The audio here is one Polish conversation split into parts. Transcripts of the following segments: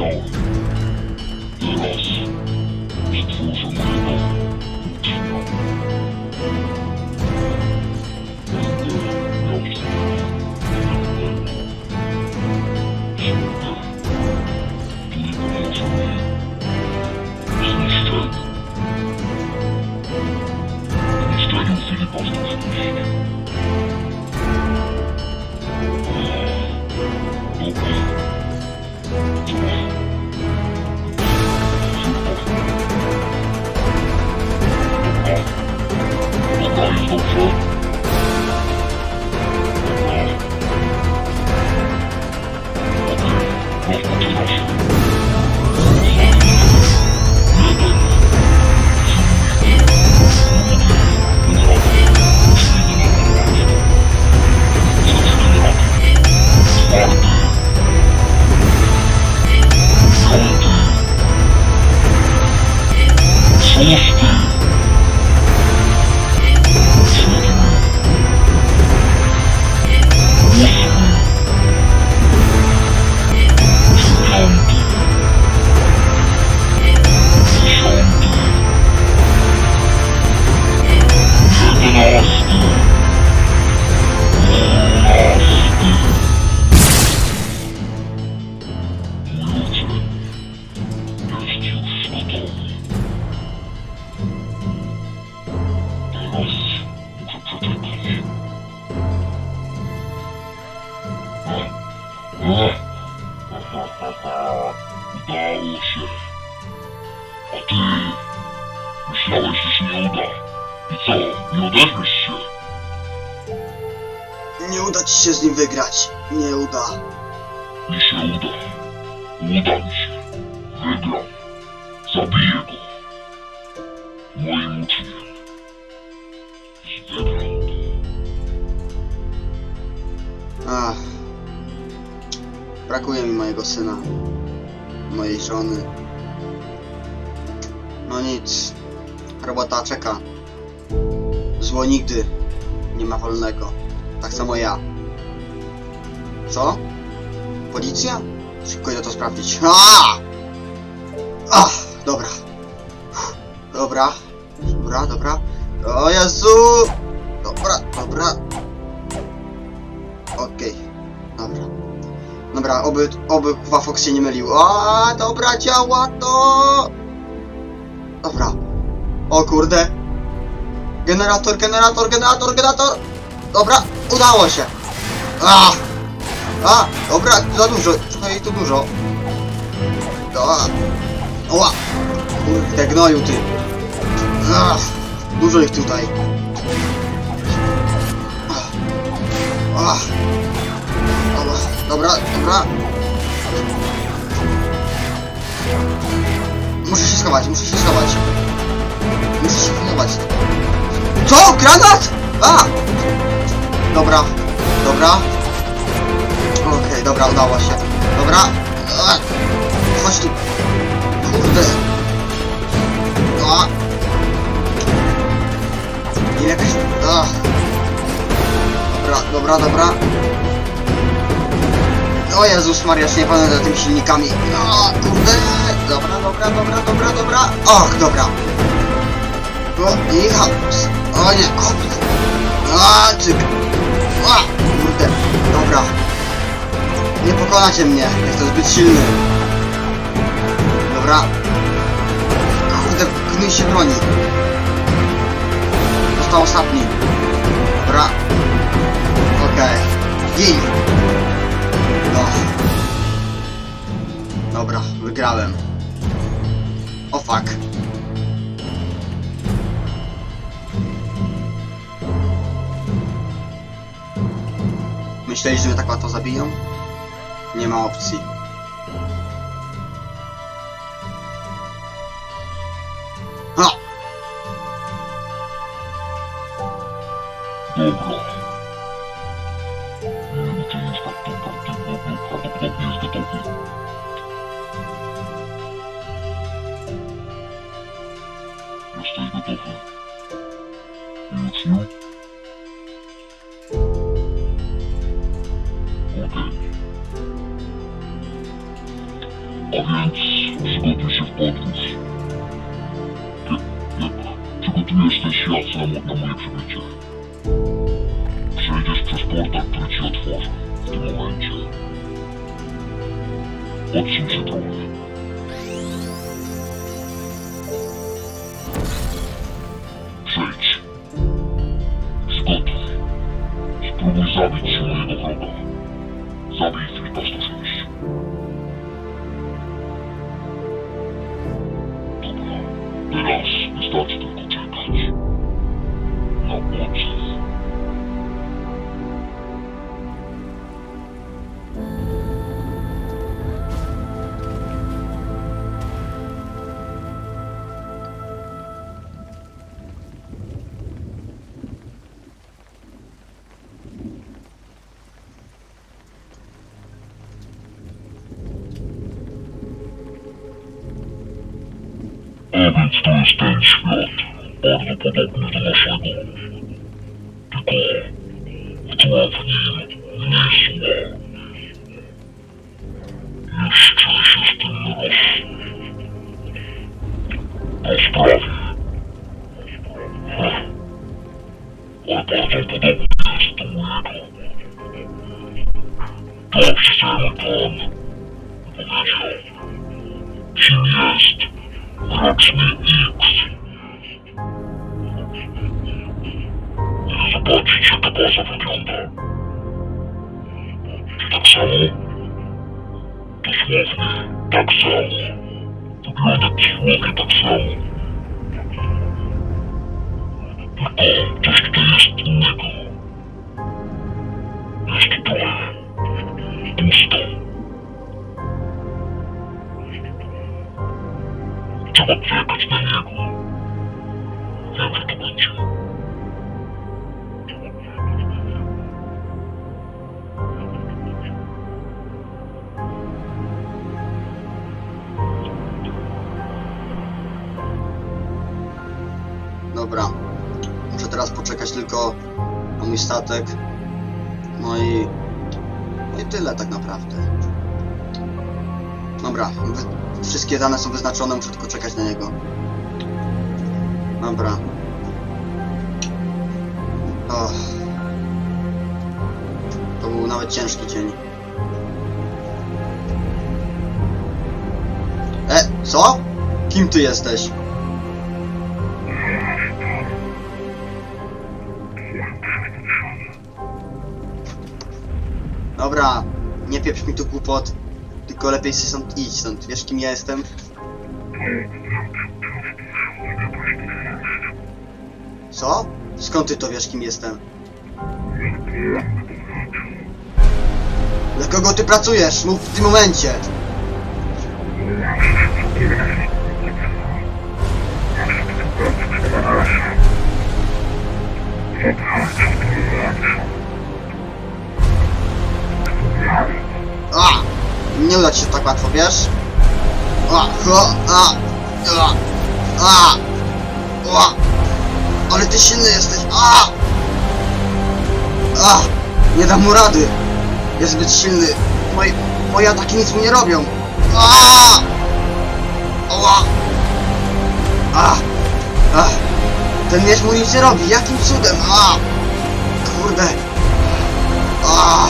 shown. Yes. Wygrać. Nie uda. Mi się uda. Uda mi się. Wygram. Zabiję go. Moim uczniem. Wygram. Ach. Brakuje mi mojego syna. Mojej żony. No nic. Robota czeka. Zło nigdy nie ma wolnego. Tak samo ja. Co? Policja? Szybko idę to sprawdzić. A! Ach, dobra. Dobra. Dobra, dobra. O Jezu! Dobra, dobra. Okej, dobra. Dobra, oby, oby Wafox się nie mylił. A, dobra, działa to! Dobra. O kurde. Generator, generator, generator, generator! Dobra, udało się. A! A, dobra, za dużo, trochę jej tu dużo. A, oła! Kurde, gnoju ty. Ach, dużo ich tutaj. Ach. Dobra, dobra, dobra. Muszę się schować, muszę się schować. Muszę się schować. Co? Granat? A! Dobra, dobra. Okej, dobra, udało się. Dobra. A, Chodź tu. Kurde. A. I jakaś... Ach. Dobra, dobra, dobra. O Jezus Maria, już nie pamiętam za tymi silnikami. O, kurde. Dobra, dobra, dobra, dobra, dobra. Och, dobra. O, i. O nie, hop. A, cyk. O, kurde. Dobra. Nie pokonacie mnie, jestem zbyt silny. Dobra. Kurde, gnój się broni. Został ostatni. Dobra. Okej. Jej. No. Dobra, wygrałem. O fuck. Myśleli, że tak łatwo zabiją? Nie ma opcji. Ha! Dobra. Mój uczeń jest tak więc przygotuj się w podróż. Jak, jak przygotujesz ten świat na, mo- na moje przybycie, przejdziesz przez portal, który ci otworzę w tym momencie. Odsuń się trochę. Przejdź. Przygotuj. Spróbuj zabić mojego wroga. Zabij Więc to jest ten świat, bardzo podobny do naszego. Tylko wtła w nim mniej zła. Jeszcze się z tym roz... rozprawi. Heh. Ale bardzo podobny jest do mojego. Dobrze, że pan powiedział, kim jest Roczny X. Zobaczyć jak ta baza wygląda. Tak samo? Dosłownie tak samo. Wygląda dosłownie tak samo. Tylko coś tutaj jest innego. Jest tu trochę pusto. Trzeba czekać na niego. To będzie. Dobra. Muszę teraz poczekać tylko na mój statek. No i... No i tyle tak naprawdę. Dobra. Wszystkie dane są wyznaczone, muszę tylko czekać na niego. Dobra. To był nawet ciężki dzień. E, co? Kim ty jesteś? Dobra, nie pieprz mi tu głupot, tylko lepiej się stąd idź stąd. Wiesz kim ja jestem? Co? Skąd ty to wiesz kim jestem? Dla kogo ty pracujesz? Mów w tym momencie! A! Nie uda ci się tak łatwo, wiesz? Ale ty silny jesteś! A! A! Nie dam mu rady! Jest zbyt silny. Moje, moje ataki nic mu nie robią. A! Oła! A! A! Ten miecz mu nic nie robi. Jakim cudem? Kurde! A!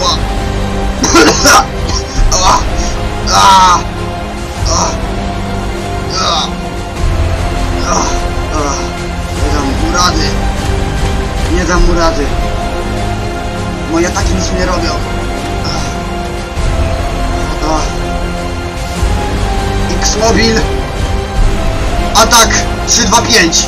Ła! Nie dam mu rady! Nie dam mu rady! Moje ataki nic mi nie robią! X-Mobil! Atak 325!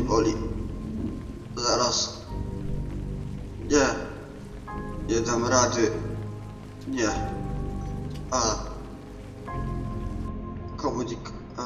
Mnie boli. Zaraz. Nie. Nie dam rady. Nie. A. Komunik... A.